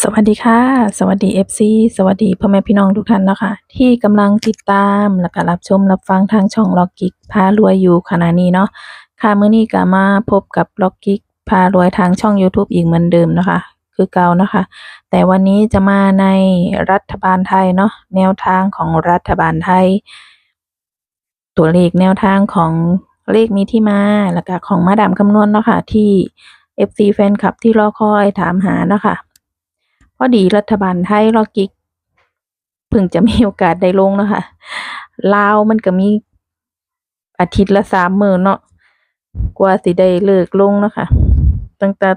สวัสดีค่ะ สวัสดี FC สวัสดีพ่อแม่พี่น้องทุกท่านนะค่ะที่กำลังติดตามแล้วก็รับชมรับฟังทางช่องล็อกกิกพารวยอยู่ขณะนี้เนาะค่ะมื้อนี้ก็มาพบกับล็อกกิกพารวยทางช่อง YouTube อีกเหมือนเดิมนะคะ คือเก่านะคะ แต่วันนี้จะมาในรัฐบาลไทยเนาะแนวทางของรัฐบาลไทย ตัวเลขแนวทางของเลขมีที่มาแล้วก็ของมาดามคำนวณเนาะค่ะที่ FC แฟนคลับที่รอคอยถามหาเนาะค่ะ อดีรัฐบาลไทยรอกิกเพิ่งจะมีโอกาสได้ลงเนาะค่ะลาวมันก็มีอาทิตย์ละสามมื้อเนาะกว่าสิได้เลิกลงเนาะค่ะตั้งแต่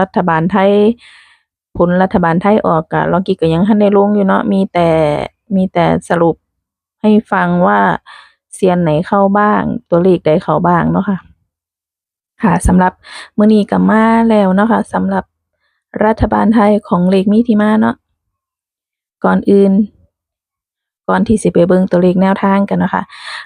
รัฐบาลไทยผลรัฐบาลไทยออกก็รอกิกก็ยังทันได้ลงอยู่เนาะมีแต่มีแต่สรุปให้ฟังว่าเซียนไหนเข้าบ้าง ตัวเลขใดเข้าบ้างเนาะค่ะ ค่ะสำหรับมื้อนี้ก็มาแล้วเนาะค่ะสำหรับ รัฐบาลไทยของเลขมีที่มาเนาะก่อนอื่น ก่อนที่สิไปเบิ่งตัวเลขแนวทางกันนะคะ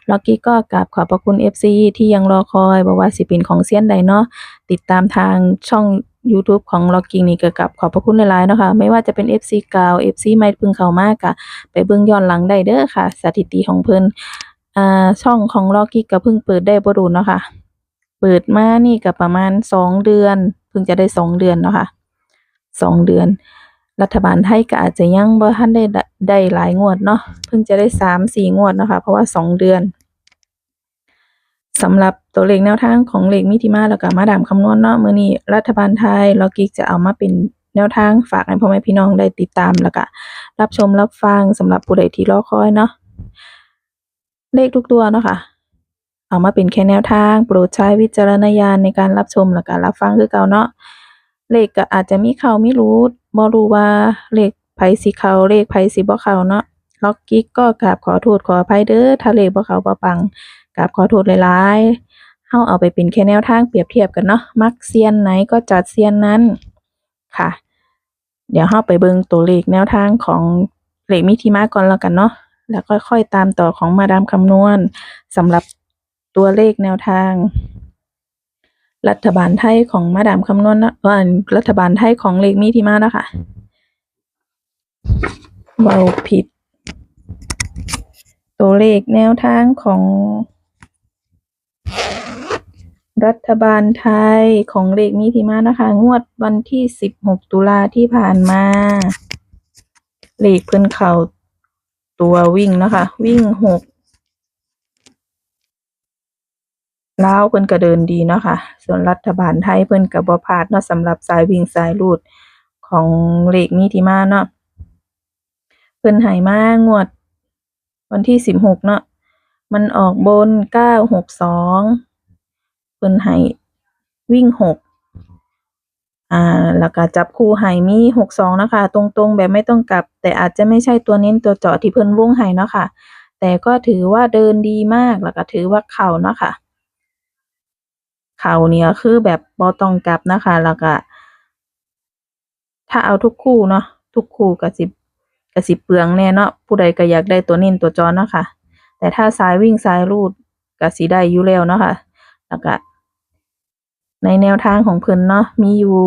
ล็อกกี้ก็กราบขอบพระคุณ FC ที่ยังรอคอยบ่ว่าสิเป็นของเซียนใดเนาะติดตามทางช่อง YouTube ของล็อกกี้นี่ก็กราบขอบพระคุณหลายๆเนาะค่ะไม่ว่าจะเป็น FC เก่า FC ใหม่เพิ่งเข้ามาก็ไปเบิ่งย้อนหลังได้เด้อค่ะ สถิติของเพิ่นอ่าช่องของล็อกกี้ก็เพิ่งเปิดได้บ่ดนเนาะค่ะเปิดมานี่ก็ประมาณสองเดือน เพิ่งจะได้สองเดือนเนาะค่ะ สองเดือน รัฐบาลไทยก็อาจจะยังบ่ทันได้ได้ได้หลายงวดเนาะเพิ่งจะได้สามสี่งวดเนาะค่ะเพราะว่าสองเดือนสำหรับตัวเลขแนวทางของเลขมิติมาแล้วก็มาดามคำนวณเนาะมื้อนี้รัฐบาลไทยล็อกกิกจะเอามาเป็นแนวทางฝากให้พ่อแม่พี่น้องได้ติดตามแล้วก็รับชมรับฟังสำหรับผู้ใดที่รอคอยเนาะเลขทุกตัวเนาะค่ะเอามาเป็นแค่แนวทาง โปรดใช้วิจารณญาณในการรับชมและการรับฟังคือเก่าเนาะ เลขก็อาจจะมีเข้ามีรูดบ่รู้ว่าเลขไผสิเข้าเลขไผสิบ่เข้าเนาะล็อกกิ๊กก็กราบขอโทษขออภัยเด้อถ้าเลขบ่เข้าบ่ปังกราบขอโทษหลายๆเฮาเอาไปเป็นแค่แนวทางเปรียบเทียบกันเนาะมักเซียนไหนก็จัดเซียนนั้นค่ะ เดี๋ยวเฮาไปเบิ่งตัวเลขแนวทางของเลขมีที่มาก่อนแล้วกันเนาะแล้วค่อยๆตามต่อของมาดามคำนวณสำหรับตัวเลขแนวทาง รัฐบาลไทยของมาดามคำนวณว่ารัฐบาลไทยของเลขมีที่มาแล้วค่ะเบาผิด ตัวเลขแนวทางของ รัฐบาลไทยของเลขมีที่มานะคะ งวดวันที่16ตุลาที่ผ่านมาเลขเพิ่นเข่าตัววิ่งนะคะ วิ่งหก ลาวเพิ่นก็เดินดีเนาะค่ะ ส่วนรัฐบาลไทยเพิ่นก็บ่พลาดเนาะสำหรับสายวิ่งสายรูดของเลขมีที่มาเนาะ เพิ่นให้มางวด วันที่สิบหกเนาะ มันออกบนเก้าหกสอง เพิ่นให้วิ่งหก อ่า แล้วก็จับคู่ให้มีหกสองนะคะ ตรงๆแบบไม่ต้องกลับ แต่อาจจะไม่ใช่ตัวเน้นตัวเจาะที่เพิ่นวงให้เนาะค่ะ แต่ก็ถือว่าเดินดีมาก แล้วก็ถือว่าเข้าเนาะค่ะ เขาเนี่ยคือแบบบ่ต้องกลับนะคะ แล้วก็ถ้าเอาทุกคู่เนาะทุกคู่ก็สิก็สิเปลืองแน่เนาะผู้ใดก็อยากได้ตัวเน้นตัวจอเนาะค่ะ แต่ถ้าสายวิ่งสายรูดก็สิได้อยู่แล้วเนาะค่ะ แล้วก็ในแนวทางของเพิ่นเนาะมีอยู่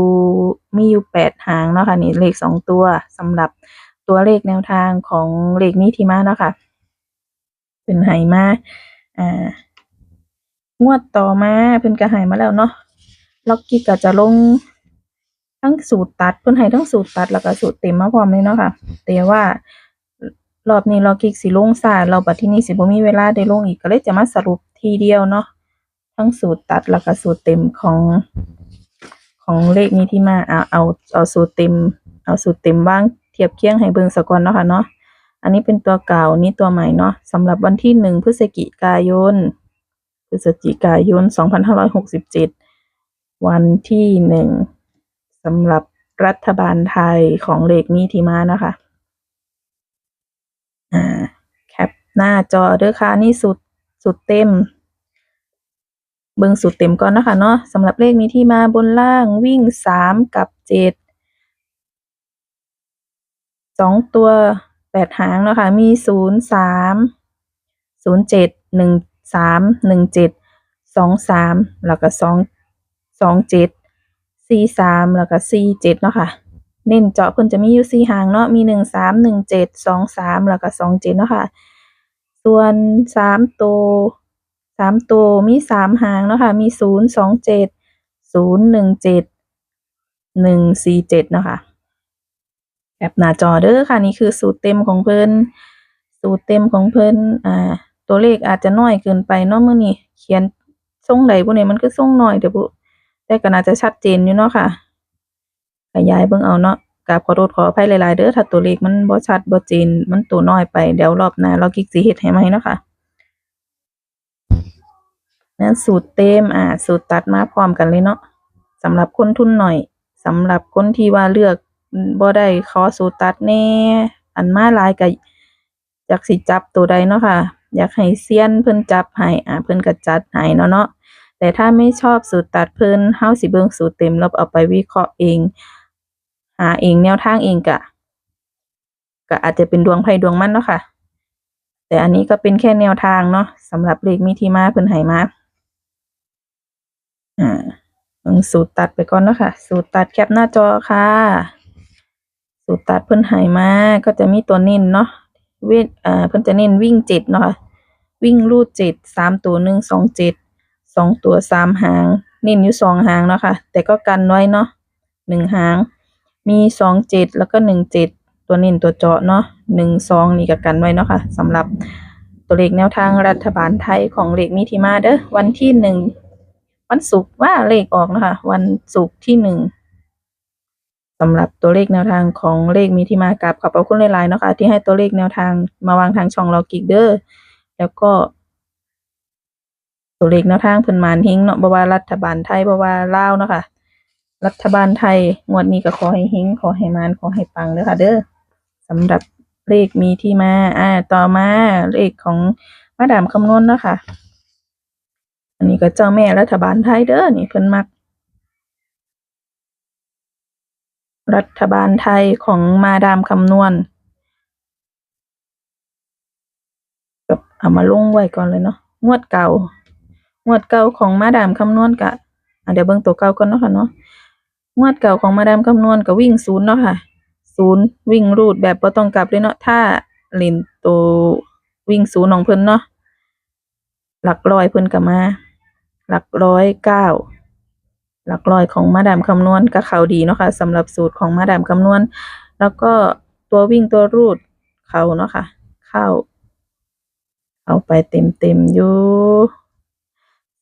มีอยู่แปดหางเนาะค่ะนี่เลขสองตัวสำหรับตัวเลขแนวทางของเลขนี้ที่มาเนาะค่ะเป็นไหมาอ่า งวดต่อมาเพิ่นก็ให้มาแล้วเนาะล็อกกี้ก็จะลงทั้งสูตรตัดเพิ่นให้ทั้งสูตรตัดแล้วก็สูตรเต็มมาพร้อมเลยเนาะค่ะ แต่ว่ารอบนี้ล็อกกี้สิลงช้าแล้วบัดที่นี้สิบ่มีเวลาได้ลงอีกก็เลยจะมาสรุปทีเดียวเนาะทั้งสูตรตัดแล้วก็สูตรเต็มของของเลขนี้ที่มาเอาเอาเอาสูตรเต็ม เอาสูตรเต็มวางเทียบเคียงให้เบิ่งซะก่อนเนาะค่ะเนาะอันนี้เป็นตัวเก่านี่ตัวใหม่เนาะสำหรับวันที่หนึ่งพฤศจิกายน พฤศจิกายน 2567 วันที่หนึ่งสำหรับรัฐบาลไทยของเลขนี้ที่มานะคะอ่าแคปหน้าจอเด้อค่ะนี่สุดสุดเต็ม เบิ่งสุดเต็มก่อนนะคะเนาะสำหรับเลขนี้ที่มาบนล่างวิ่งสามกับเจ็ดสองตัวแปดหางเนาะค่ะมีศูนย์สามศูนย์เจ็ดหนึ่ง สามหนึ่งเจ็ดสองสามแล้วก็สองสองเจ็ดสี่สามแล้วก็สี่เจ็ดเนาะค่ะ เน้นเจาะเพิ่นจะมีอยู่สี่หางเนาะมีหนึ่งสามหนึ่งเจ็ดสองสามแล้วก็สองเจ็ดเนาะค่ะ ส่วนสามตัวสามตัวมีสามหางเนาะค่ะ มีศูนย์สองเจ็ดศูนย์หนึ่งเจ็ดหนึ่งสี่เจ็ดเนาะค่ะแคปหน้าจอเด้อค่ะ นี่คือสูตรเต็มของเพิ่นสูตรเต็มของเพิ่นอ่า ตัวเลขอาจจะน้อยเกินไปเนาะมื้อนี้เขียนทรงใดบ่เนี่ยมันคือทรงน้อยเด้อบุแต่ก็น่าจะชัดเจนอยู่เนาะค่ะ ขยายเบิ่งเอาเนาะกราบขอโทษขออภัยหลายๆเด้อถ้าตัวเลขมันบ่ชัดบ่เจนมันตัวน้อยไปเดี๋ยวรอบหน้าเรากิ๊กสิเฮ็ดให้ใหมเนาะค่ะนั้นสูตรเต็มอ่าสูตรตัดมาพร้อมกันเลยเนาะสำหรับคนทุนหน่อยสำหรับคนที่ว่าเลือกบ่ได้ขอสูตรตัดแน่อันมาลายก็อยากสิจับตัวใดเนาะค่ะ อยากให้เซียนเพิ่นจับให้อ่าเพิ่นก็จัดให้เนาะเนาะแต่ถ้าไม่ชอบสูตรตัดเพิ่นเฮาสิเบิ่งสูตรเต็มแล้วเอาไปวิเคราะห์เอง หาเองแนวทางเองกะก็อาจจะเป็นดวงไพ่ดวงมันเนาะค่ะ แต่อันนี้ก็เป็นแค่แนวทางเนาะสำหรับเลขมีที่มาเพิ่นให้มาอ่าสูตรตัดไปก่อนเนาะค่ะ สูตรตัดแคปหน้าจอค่ะ สูตรตัดเพิ่นให้มาก็จะมีตัวเน้นเนาะ เวทอ่าเพิ่นจะเน้นวิ่งเจ็ดเนาะค่ะวิ่งรูดเจ็ดสามตัวหนึ่งสองเจ็ดสองตัวสามหาง เน้นอยู่สองหางเนาะค่ะแต่ก็กันไว้เนาะหนึ่งหาง มีสองเจ็ดแล้วก็หนึ่งเจ็ดตัวเน้นตัวเจาะเนาะหนึ่งสองนี่ก็กันไว้เนาะค่ะสำหรับตัวเลขแนวทางรัฐบาลไทยของเลขมีที่มาเด้อวันที่หนึ่งวันศุกร์ว่าเลขออกเนาะคะวันศุกร์ที่หนึ่ง สำหรับตัวเลขแนวทางของเลขมีที่มากับขอบพระคุณหลายๆเนาะค่ะที่ให้ตัวเลขแนวทางมาวางทางช่องเรากิกเด้อแล้วก็ ตัวเลขแนวทางเพิ่นมานเฮงเนาะบ่ว่ารัฐบาลไทยบ่ว่าลาวเนาะค่ะรัฐบาลไทยงวดนี้ก็ขอให้เฮงขอให้มานขอให้ปังเด้อค่ะ เด้อสำหรับเลขมีที่มา อ่า ต่อมาเลขของมาดามคำนวณเนาะค่ะอันนี้ก็เจ้าแม่รัฐบาลไทยเด้อนี่เพิ่นมัก รัฐบาลไทยของมาดามคำนวณกับเอามาลงไว้ก่อนเลยเนาะงวดเก่างวดเก่าของมาดามคำนวณกะเดี๋ยวเบิ่งตัวเก่าก่อนเนาะค่ะเนาะงวดเก่าของมาดามคำนวณก็วิ่งศูนย์เนาะค่ะศูนย์วิ่งรูดแบบบ่ต้องกลับเลยเนาะถ้าเล่นตัววิ่งศูนย์ของเพิ่นเนาะหลักร้อยเพิ่นก็มา หลักร้อยเก้า หลักร้อยของมาดามคำนวณก็เข้าดีเนาะค่ะสำหรับสูตรของมาดามคำนวณ แล้วก็ตัววิ่งตัวรูดเขาเนาะค่ะ เข้า เอาไปเต็มเต็มๆอยู่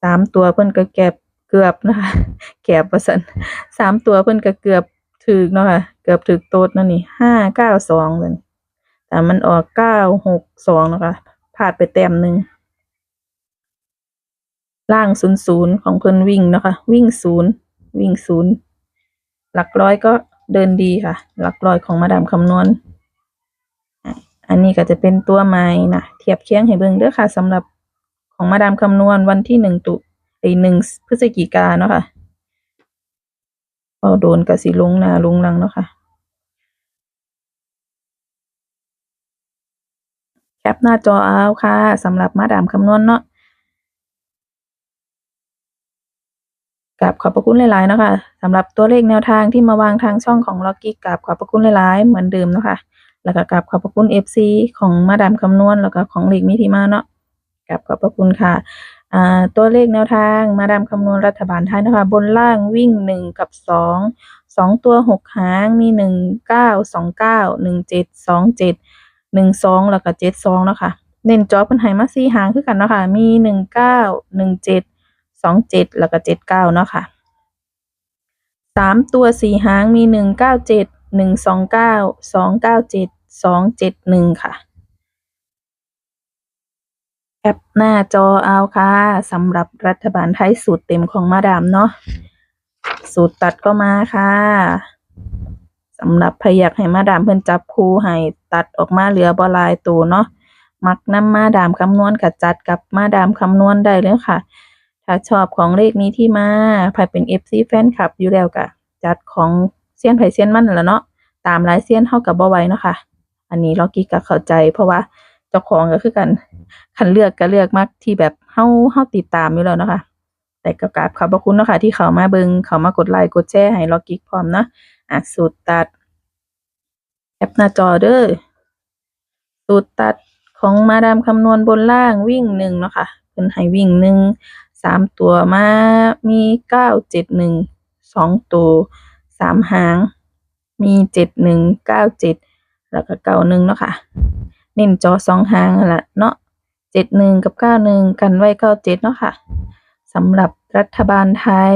สามตัวเพิ่อนก็แก็บเกือบนะคะแก็บว่าซั่นสามตัวเพิ่อนก็เกือบถึกเนาะค่ะ เกือบถึกโต๊ดนั่นนี่ห้าเก้าสองเลยแต่มันออกเก้าหกสองนะคะพลาดไปแต้มหนึ่ง ล่างศูนย์ศูนย์ของเพิ่นวิ่งเนาะค่ะวิ่งศูนย์วิ่งศูนย์หลักร้อยก็เดินดีค่ะ หลักร้อยของมาดามคำนวณ อันนี้ก็จะเป็นตัวไม้นะเทียบเคียงให้เบิ่งเด้อค่ะสำหรับของมาดามคำนวณวันที่หนึ่งตุไอหนึ่งพฤศจิกาเนาะค่ะพอโดนกระสิลงนาลุงลังเนาะค่ะแคปหน้าจอเอาค่ะสำหรับมาดามคำนวณเนาะ กับขอบพระคุณหลายๆนะคะสำหรับตัวเลขแนวทางที่มาวางทางช่องของล็อกกี้กับขอบพระคุณหลายๆเหมือนเดิมนะคะแล้วก็กราบขอบพระคุณ FC ของมาดามคำนวณแล้วก็ของหลีกมิทิมาเนาะกราบขอบพระคุณค่ะตัวเลขแนวทางมาดามคำนวณรัฐบาลไทยนะคะ บนล่างวิ่งหนึ่งกับสองสองตัวหกหางมีหนึ่งเก้าสองเก้าหนึ่งเจ็ดสองเจ็ดหนึ่งสองแล้วก็เจ็ดสองนะคะ เน้นจอเพิ่นให้มาสี่หางคือกันเนาะค่ะมีหนึ่งเก้าหนึ่งเจ็ด สองเจ็ดแล้วก็เจ็ดเก้าเนาะค่ะสามตัวสี่หางมีหนึ่งเก้าเจ็ดหนึ่งสองเก้าสองเก้าเจ็ดสองเจ็ดหนึ่งค่ะแคปหน้าจอเอาค่ะสำหรับรัฐบาลไทยสูตรเต็มของมาดามเนาะสูตรตัดก็มาค่ะสำหรับใครอยากให้มาดามเพิ่นจับคูให้ตัดออกมาเหลือบลายตัวเนาะมักน้ำมาดามคำนวณกับจัดกับมาดามคำนวณได้เลยค่ะ ถ้าชอบของเลขนี้ที่มาใครเป็น FC แฟนคลับอยู่แล้วก็จัดของเซียนไผเซียนมั่นแหละเนาะตามลายเซียนเฮากับบ่ไหวเนาะค่ะ อันนี้เรากี้ก็เข้าใจ เพราะว่าเจ้าของก็คือกันคันเลือกก็เลือกมักที่แบบเฮาเฮาติดตามอยู่แล้วเนาะค่ะแต่ก็กราบขอบพระคุณเนาะค่ะที่เขามาเบิงเขามากดไลค์กดแชร์ให้เรากิกพร้อมเนาะอะสูตรตัดแอปหน้าจอเด้อสูตรตัดของมาดามคำนวณบนล่างวิ่งหนึ่งเนาะค่ะเพิ่นให้วิ่งหนึ่ง สามตัวมามีเก้าเจ็ดหนึ่งสองตัวสามหาง มีเจ็ดหนึ่งเก้าเจ็ดแล้วก็เก้าหนึ่งเนาะค่ะ เน้นจอสองหางละเนาะเจ็ดหนึ่งกับเก้าหนึ่งกันไว้เก้าเจ็ดเนาะค่ะสำหรับรัฐบาลไทย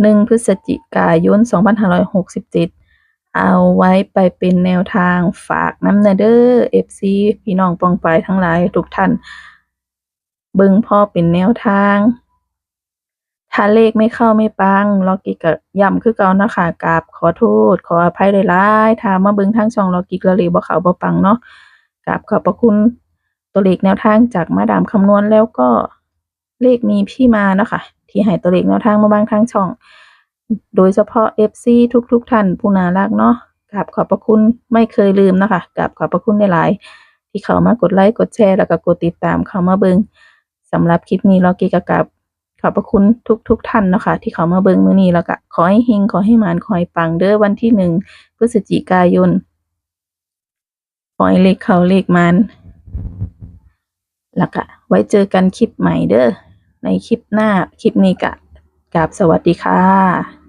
หนึ่งพฤศจิกายนสองพันห้าร้อยหกสิบเจ็ดเอาไว้ไปเป็นแนวทางฝากน้ำเนเดอร์เอฟซีพี่น้องปองปายทั้งหลายทุกท่าน เบิ่งพ่อเป็นแนวทาง ถ้าเลขไม่เข้าไม่ปังล็อกกิกก็ย้ำคือเก่านะคะกราบขอโทษ ขออภัยหลายๆถ้ามาเบิ่งทางช่องล็อกกิกแล้วเลขบ่เข้าบ่ปังเนาะกราบขอบพระคุณตัวเลขแนวทางจากมาดามคำนวณแล้วก็เลขมีพี่มาเนาะค่ะที่ให้ตัวเลขแนวทางมาบางทางช่อง โดยเฉพาะ FC ทุกๆท่านผู้น่ารักเนาะกราบขอบพระคุณไม่เคยลืมนะคะกราบขอบพระคุณหลายๆที่เขามากดไลค์กดแชร์แล้วก็กดติดตามเขามาเบิ่ง สำหรับคลิปนี้เรากีกะกับขอบพระคุณทุกทุกๆท่านนะคะที่เขามาเบิ่งมือนี้แล้วก็ขอให้เฮงขอให้มานขอให้ปังเด้อวันที่หนึ่งพฤศจิกายนขอให้เลขเขาเลขมันแล้วก็ไว้เจอกันคลิปใหม่เด้อในคลิปหน้าคลิปนี้กะกราบสวัสดีค่ะ